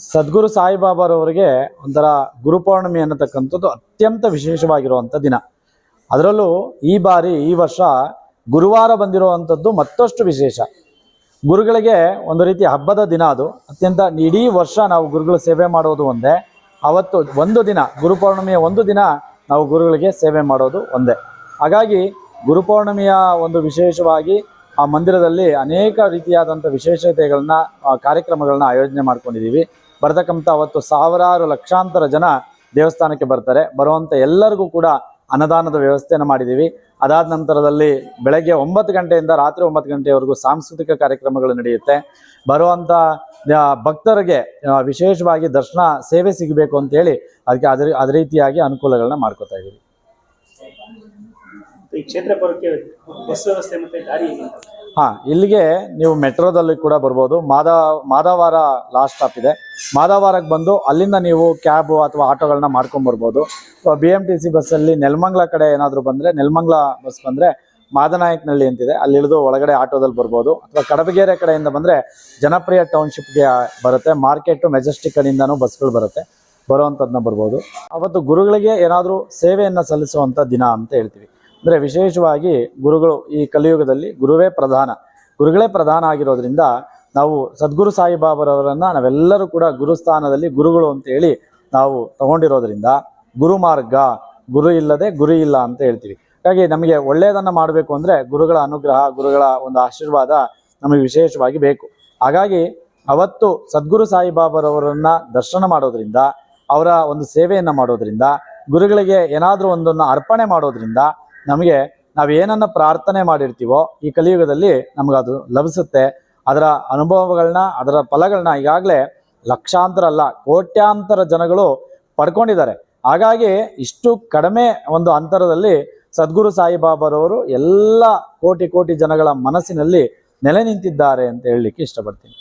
ಸದ್ಗುರು ಸಾಯಿಬಾಬಾರವರಿಗೆ ಒಂಥರ ಗುರುಪೌರ್ಣಿಮೆ ಅನ್ನತಕ್ಕಂಥದ್ದು ಅತ್ಯಂತ ವಿಶೇಷವಾಗಿರುವಂಥ ದಿನ. ಅದರಲ್ಲೂ ಈ ಬಾರಿ, ಈ ವರ್ಷ ಗುರುವಾರ ಬಂದಿರುವಂಥದ್ದು ಮತ್ತಷ್ಟು ವಿಶೇಷ. ಗುರುಗಳಿಗೆ ಒಂದು ರೀತಿ ಹಬ್ಬದ ದಿನ ಅದು. ಅತ್ಯಂತ ಇಡೀ ವರ್ಷ ನಾವು ಗುರುಗಳ ಸೇವೆ ಮಾಡೋದು ಒಂದೇ. ಅವತ್ತು ಒಂದು ದಿನ ಗುರುಪೌರ್ಣಿಮೆಯ ಒಂದು ದಿನ ನಾವು ಗುರುಗಳಿಗೆ ಸೇವೆ ಮಾಡೋದು ಒಂದೇ. ಹಾಗಾಗಿ ಗುರುಪೌರ್ಣಿಮೆಯ ಒಂದು ವಿಶೇಷವಾಗಿ ಆ ಮಂದಿರದಲ್ಲಿ ಅನೇಕ ರೀತಿಯಾದಂಥ ವಿಶೇಷತೆಗಳನ್ನ ಕಾರ್ಯಕ್ರಮಗಳನ್ನ ಆಯೋಜನೆ ಮಾಡ್ಕೊಂಡಿದ್ದೀವಿ ಬರ್ತಕ್ಕಂಥ ಅವತ್ತು ಸಾವಿರಾರು ಲಕ್ಷಾಂತರ ಜನ ದೇವಸ್ಥಾನಕ್ಕೆ ಬರ್ತಾರೆ. ಬರುವಂಥ ಎಲ್ಲರಿಗೂ ಕೂಡ ಅನ್ನದಾನದ ವ್ಯವಸ್ಥೆಯನ್ನು ಮಾಡಿದ್ದೀವಿ ಅದಾದ ನಂತರದಲ್ಲಿ ಬೆಳಗ್ಗೆ ಒಂಬತ್ತು ಗಂಟೆಯಿಂದ ರಾತ್ರಿ ಒಂಬತ್ತು ಗಂಟೆವರೆಗೂ ಸಾಂಸ್ಕೃತಿಕ ಕಾರ್ಯಕ್ರಮಗಳು ನಡೆಯುತ್ತೆ. ಬರುವಂಥ ಭಕ್ತರಿಗೆ ವಿಶೇಷವಾಗಿ ದರ್ಶನ ಸೇವೆ ಸಿಗಬೇಕು ಅಂತೇಳಿ ಅದಕ್ಕೆ ಅದ್ರ ಅದೇ ರೀತಿಯಾಗಿ ಅನುಕೂಲಗಳನ್ನ ಮಾಡ್ಕೋತಾ ಇದ್ದೀವಿ ಈ ಕ್ಷೇತ್ರ ಬಸ್ ವ್ಯವಸ್ಥೆ ಮತ್ತೆ ದಾರಿ ಹಾಂ ಹಾ, ಇಲ್ಲಿಗೆ ನೀವು ಮೆಟ್ರೋದಲ್ಲಿ ಕೂಡ ಬರ್ಬೋದು. ಮಾದ, ಮಾದವಾರ ಲಾಸ್ಟ್ ಸ್ಟಾಪ್ ಇದೆ. ಮಾದವಾರಕ್ಕೆ ಬಂದು ಅಲ್ಲಿಂದ ನೀವು ಕ್ಯಾಬ್ ಅಥವಾ ಆಟೋಗಳನ್ನ ಮಾಡ್ಕೊಂಡ್ ಬರ್ಬೋದು. ಬಿ ಎಂ ಟಿ ಸಿ ಬಸ್ಸಲ್ಲಿ ನೆಲಮಂಗ್ಲ ಕಡೆ ಏನಾದರೂ ಬಂದರೆ, ನೆಲಮಂಗ್ಲ ಬಸ್ ಬಂದರೆ ಮಾದನಾಯಕನಹಳ್ಳಿ ಅಂತಿದೆ. ಅಲ್ಲಿ ಇಳಿದು ಒಳಗಡೆ ಆಟೋದಲ್ಲಿ ಬರ್ಬೋದು. ಅಥವಾ ಕಡಬಗೆರೆ ಕಡೆಯಿಂದ ಬಂದರೆ ಜನಪ್ರಿಯ ಟೌನ್ಶಿಪ್ಗೆ ಬರುತ್ತೆ. ಮಾರ್ಕೆಟು ಮೆಜೆಸ್ಟಿಕ್ ಕಡೆಯಿಂದನೂ ಬಸ್ಗಳು ಬರುತ್ತೆ. ಬರುವಂಥದ್ದನ್ನ ಬರ್ಬೋದು. ಅವತ್ತು ಗುರುಗಳಿಗೆ ಏನಾದರೂ ಸೇವೆಯನ್ನು ಸಲ್ಲಿಸುವಂಥ ದಿನ ಅಂತ ಹೇಳ್ತೀವಿ. ಅಂದರೆ ವಿಶೇಷವಾಗಿ ಗುರುಗಳು ಈ ಕಲಿಯುಗದಲ್ಲಿ ಗುರುವೇ ಪ್ರಧಾನ. ಗುರುಗಳೇ ಪ್ರಧಾನ ಆಗಿರೋದ್ರಿಂದ ನಾವು ಸದ್ಗುರು ಸಾಯಿಬಾಬರವರನ್ನು ನಾವೆಲ್ಲರೂ ಕೂಡ ಗುರುಸ್ಥಾನದಲ್ಲಿ ಗುರುಗಳು ಅಂತೇಳಿ ನಾವು ತಗೊಂಡಿರೋದ್ರಿಂದ ಗುರು ಮಾರ್ಗ, ಗುರು ಇಲ್ಲದೆ ಗುರಿ ಇಲ್ಲ ಅಂತ ಹೇಳ್ತೀವಿ. ಹಾಗಾಗಿ ನಮಗೆ ಒಳ್ಳೆಯದನ್ನು ಮಾಡಬೇಕು ಅಂದರೆ ಗುರುಗಳ ಅನುಗ್ರಹ, ಗುರುಗಳ ಒಂದು ಆಶೀರ್ವಾದ ನಮಗೆ ವಿಶೇಷವಾಗಿ ಬೇಕು. ಹಾಗಾಗಿ ಅವತ್ತು ಸದ್ಗುರು ಸಾಯಿಬಾಬರವರನ್ನ ದರ್ಶನ ಮಾಡೋದ್ರಿಂದ, ಅವರ ಒಂದು ಸೇವೆಯನ್ನು ಮಾಡೋದ್ರಿಂದ, ಗುರುಗಳಿಗೆ ಏನಾದರೂ ಒಂದನ್ನು ಅರ್ಪಣೆ ಮಾಡೋದ್ರಿಂದ ನಮಗೆ ನಾವು ಏನನ್ನ ಪ್ರಾರ್ಥನೆ ಮಾಡಿರ್ತೀವೋ ಈ ಕಲಿಯುಗದಲ್ಲಿ ನಮಗದು ಲಭಿಸುತ್ತೆ. ಅದರ ಅನುಭವಗಳನ್ನ ಅದರ ಫಲಗಳನ್ನ ಈಗಾಗಲೇ ಲಕ್ಷಾಂತರ ಅಲ್ಲ, ಕೋಟ್ಯಾಂತರ ಜನಗಳು ಪಡ್ಕೊಂಡಿದ್ದಾರೆ. ಹಾಗಾಗಿ ಇಷ್ಟು ಕಡಿಮೆ ಒಂದು ಅಂತರದಲ್ಲಿ ಸದ್ಗುರು ಸಾಯಿಬಾಬಾರವರು ಎಲ್ಲ ಕೋಟಿ ಕೋಟಿ ಜನಗಳ ಮನಸ್ಸಿನಲ್ಲಿ ನೆಲೆ ನಿಂತಿದ್ದಾರೆ ಅಂತ ಹೇಳಲಿಕ್ಕೆ ಇಷ್ಟಪಡ್ತೀನಿ.